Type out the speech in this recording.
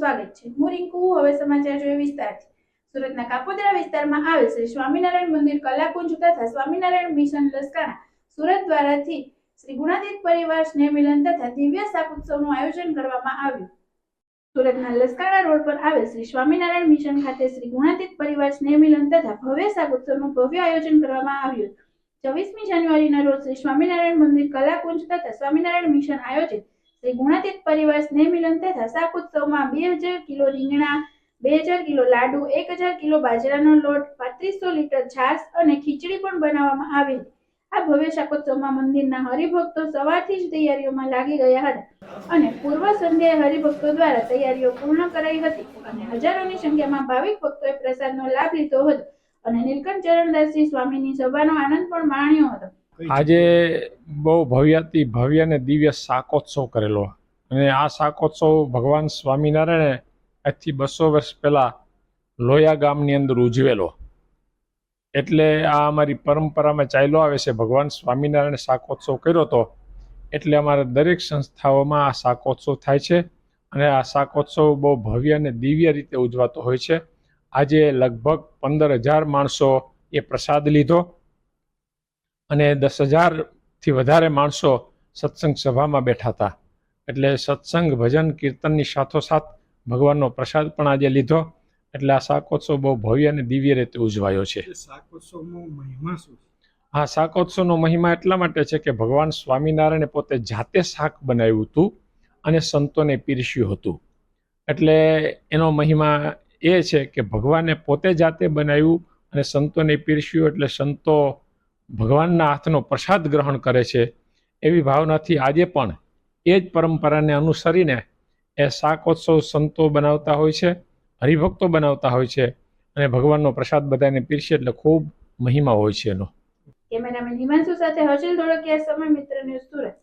સ્વાગત છે. હું રિંકુ, હવે સમાચાર જોઈએ વિસ્તારથી. સુરતના કાપોદરા વિસ્તારમાં આવેલ શ્રી સ્વામિનારાયણ મંદિર કલાકુંજ તથા સ્વામિનારાયણ મિશન લસ્કાના સુરત દ્વારાથી શ્રી ગુણાતીત પરિવાર સ્નેહ મિલન તથા દિવ્ય શાકોત્સવનું આયોજન કરવામાં આવ્યું. સુરતના લસકાણા રોડ પર આવેલ શ્રી સ્વામિનારાયણ મિશન ખાતે શ્રી ગુણાતીત પરિવાર સ્નેહ મિલન તથા ભવ્ય શાકોત્સવનું ભવ્ય આયોજન કરવામાં આવ્યું. છવ્વીસમી જાન્યુઆરીના રોજ શ્રી સ્વામિનારાયણ મંદિર કલાકુંજ તથા સ્વામિનારાયણ મિશન આયોજિત શ્રી ગુણાતીત પરિવાર સ્નેહ મિલન તથા શાક ઉત્સવમાં બે હજાર કિલો રીંગણા, બે હજાર કિલો લાડુ, એક હજાર કિલો બાજરાનો લોટ, પાંત્રીસો લીટર છાશ અને ખીચડી પણ બનાવવામાં આવી. આ ભવ્ય શાકોત્સવમાં મંદિરના હરિભક્તો સવારથી જ તૈયારીઓમાં લાગી ગયા હતા અને પૂર્વ સંધ્યાએ હરિભક્તો દ્વારા તૈયારીઓ પૂર્ણ કરાઈ હતી અને હજારોની સંખ્યામાં ભાવિક ભક્તોએ પ્રસાદનો લાભ લીધો હતો અને નીલકંઠ ચરણદાસજી સ્વામીની સભાનો આનંદ પણ માણ્યો હતો. આજે બહુ ભવ્યાતિ ભવ્ય અને દિવ્ય શાકોત્સવ કરેલો. અને આ શાકોત્સવ ભગવાન સ્વામિનારાયણે આજથી બસો વર્ષ પહેલાં લોયા ગામની અંદર ઉજવેલો. એટલે આ અમારી પરંપરામાં ચાલ્યો આવે છે. ભગવાન સ્વામિનારાયણે શાકોત્સવ કર્યો હતો. એટલે અમારા દરેક સંસ્થાઓમાં આ શાકોત્સવ થાય છે. અને આ શાકોત્સવ બહુ ભવ્ય અને દિવ્ય રીતે ઉજવાતો હોય છે. આજે લગભગ પંદર હજાર માણસો એ પ્રસાદ લીધો. અને દસ હજારથી વધારે માણસો સત્સંગ સભામાં બેઠા હતા. એટલે સત્સંગ ભજન કીર્તનની સાથોસાથ ભગવાનનો પ્રસાદ પણ આજે લીધો. એટલે આ શાકોત્સવ બહુ ભવ્ય અને દિવ્ય રીતે ઉજવાયો છે. શાકોત્સવનો મહિમા શું? આ શાકોત્સવનો મહિમા એટલા માટે છે કે ભગવાન સ્વામિનારાયણે પોતે જાતે શાક બનાવ્યું હતું અને સંતોને પીરસ્યું હતું. એટલે એનો મહિમા એ છે કે ભગવાને પોતે જાતે બનાવ્યું અને સંતોને પીરસ્યું એટલે સંતો ભગવાનના હાથનો પ્રસાદ ગ્રહણ કરે છે, એવી ભાવનાથી આજે પણ એ જ પરંપરાને અનુસરીને એ શાકોત્સવ સંતો બનાવતા હોય છે, હરિભક્તો બનાવતા હોય છે અને ભગવાનનો પ્રસાદ બધાને પીરશે એટલે ખૂબ મહિમા હોય છે એનો. કેમેરામેન હિમાંશુ સાથે હર્ષિલ ધોળકિયા, સમય મિત્ર ન્યૂઝ સુરત.